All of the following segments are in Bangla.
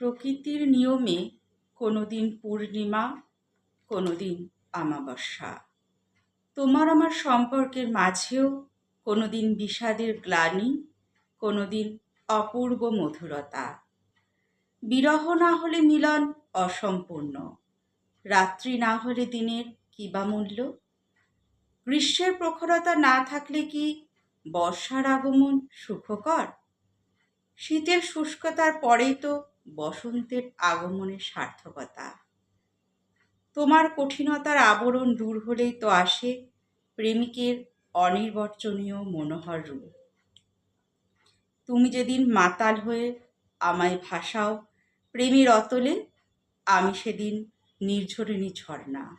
প্রকৃতির নিয়মে কোনোদিন পূর্ণিমা কোনো দিন আমাবস্যা তোমার আমার সম্পর্কের মাঝেও কোনোদিন বিষাদের গ্লানি, কোনোদিন অপূর্ব মধুরতা। বিরহ না হলে মিলন অসম্পূর্ণ। রাত্রি না হলে দিনের কি বা মূল্য? গ্রীষ্মের প্রখরতা না থাকলে কি বর্ষার আগমন সুখকর? শীতের শুষ্কতার পরেই তো বসন্তের আগমনের সার্থকতা। তোমার কঠিনতার আবরণ দূর হলেই তো আসে প্রেমিকের অনির্বচনীয় মনোহর রূপ। তুমি যেদিন মাতাল হয়ে আমায় ভাসাও, প্রেমের অতলে আমি সেদিন নির্ঝরিণী ঝর্ণা।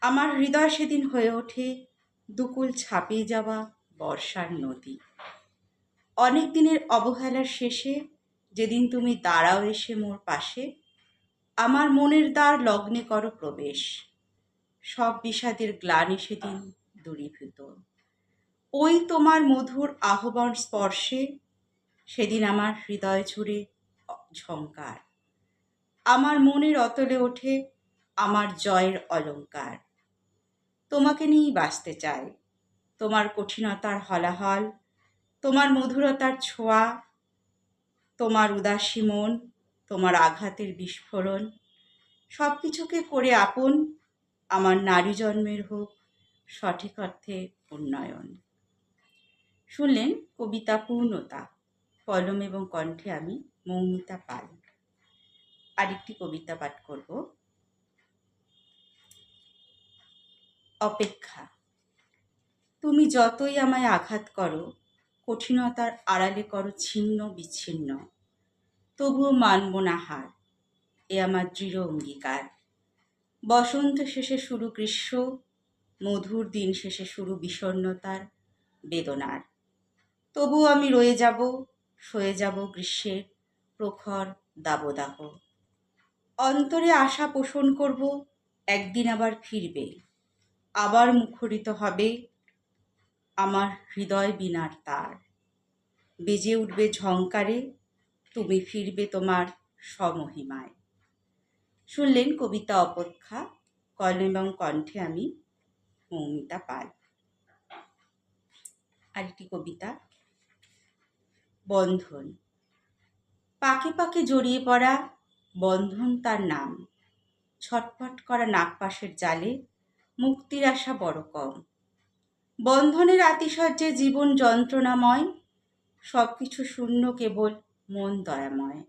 আমার হৃদয় সেদিন হয়ে ওঠে দুকুল ছাপিয়ে যাওয়া বর্ষার নদী। অনেক দিনের অবহেলার শেষে যেদিন তুমি দাঁড়াও এসে মোর পাশে, আমার মনের দ্বার লগ্নে করো প্রবেশ। সব বিষাদের গ্লানি সেদিন দূরীভূত। ওই তোমার মধুর আহ্বান স্পর্শে সেদিন আমার হৃদয় জুড়ে ঝঙ্কার আমার মনের অতলে ওঠে আমার জয়ের অলঙ্কার। তোমাকে নিয়েই বাঁচতে চাই। তোমার কঠিনতার হলাহল, তোমার মধুরতার ছোঁয়া তোমার উদাসী মন, তোমার আঘাতের বিস্ফোরণ সব কিছুকে করে আপন আমার নারী জন্মের হোক, সঠিক অর্থে উন্নয়ন। শুনলেন কবিতা পূর্ণতা, কলম এবং কণ্ঠে আমি মৌমিতা পাল। আরেকটি কবিতা পাঠ করব। অপেক্ষা। তুমি যতই আমায় আঘাত করো কঠিনতার আড়ালে করো ছিন্ন বিচ্ছিন্ন। তবুও মানব না হার, এ আমার দৃঢ় অঙ্গীকার। বসন্ত শেষে শুরু গ্রীষ্ম, মধুর দিন শেষে শুরু বিষণ্নতার বেদনার। তবুও আমি রয়ে যাব, সয়ে যাব গ্রীষ্মের প্রখর দাবদাহ। অন্তরে আশা পোষণ করব, একদিন আবার ফিরবে, আবার মুখরিত হবে আমার হৃদয় বিনার তার। বেজে উঠবে ঝংকারে, তুমি ফিরবে তোমার স্বমহিমায় শুনলেন কবিতা অপেক্ষা কলম এবং কণ্ঠে আমি মৌমিতা পাল। আরেকটি কবিতা, বন্ধন। পাকে পাকে জড়িয়ে পড়া বন্ধন তার নাম। ছটফট করা নাগপাশের জালে মুক্তির আশা বড় কম। বন্ধনের আতিশয্যে জীবন যন্ত্রণাময় সব কিছু শূন্য কেবল মন দয়াময়।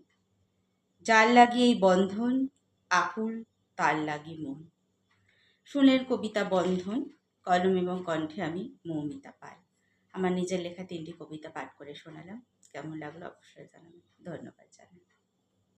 যার লাগি এই বন্ধন আকুল তার লাগি মন। শুনের কবিতা বন্ধন, কলম এবং কণ্ঠে আমি মৌমিতা পাই আমার নিজের লেখা তিনটি কবিতা পাঠ করে শোনালাম। কেমন লাগল অবশ্যই জানাবেন। ধন্যবাদ জানাই।